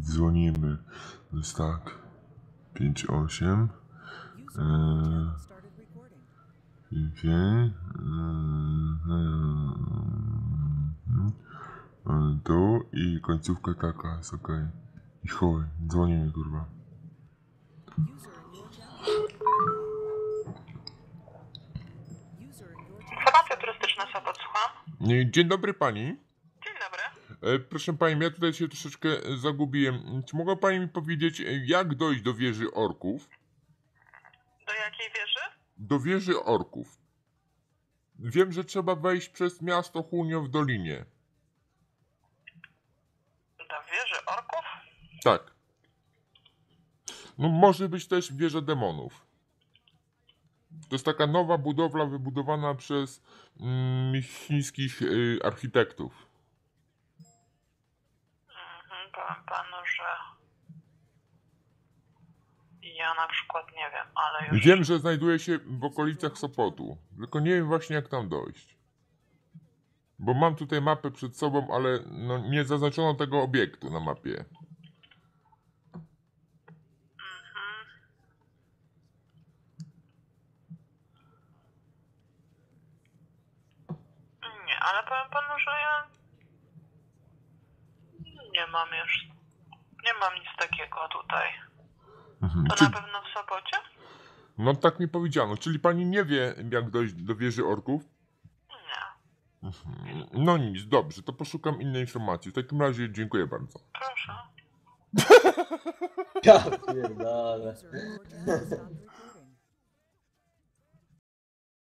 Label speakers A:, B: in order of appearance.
A: dzwonimy. To jest tak. 5, 8.
B: User
A: Eee,
B: started recording.
A: Pięknie. Eee, Tu i końcówka taka jest okej. I chuj, dzwonimy kurwa.
C: Informacja turystyczna słucham.
A: Dzień dobry pani. E, Proszę pani, ja tutaj się troszeczkę e, zagubiłem. Czy mogła pani mi powiedzieć, e, jak dojść do wieży orków?
C: Do jakiej wieży?
A: Do wieży orków. Wiem, że trzeba wejść przez miasto Hunio w Dolinie.
C: Do wieży orków?
A: Tak. No może być też wieża demonów. To jest taka nowa budowla wybudowana przez mm, chińskich y, architektów.
C: Powiem panu, że... Ja na przykład nie wiem, ale już...
A: Wiem, że znajduje się w okolicach Sopotu, tylko nie wiem właśnie jak tam dojść. Bo mam tutaj mapę przed sobą, ale no, nie zaznaczono tego obiektu na mapie.
C: Mhm. Nie, ale powiem panu, że ja... Nie mam już... Nie mam nic takiego tutaj.
A: Mhm.
C: To
A: Czy,
C: na pewno w Sopocie?
A: no tak mi powiedziano, czyli pani nie wie jak dojść do wieży orków?
C: Nie.
A: No nic, dobrze, to poszukam innej informacji. W takim razie dziękuję bardzo.
C: Proszę.
D: Ja pierdolę.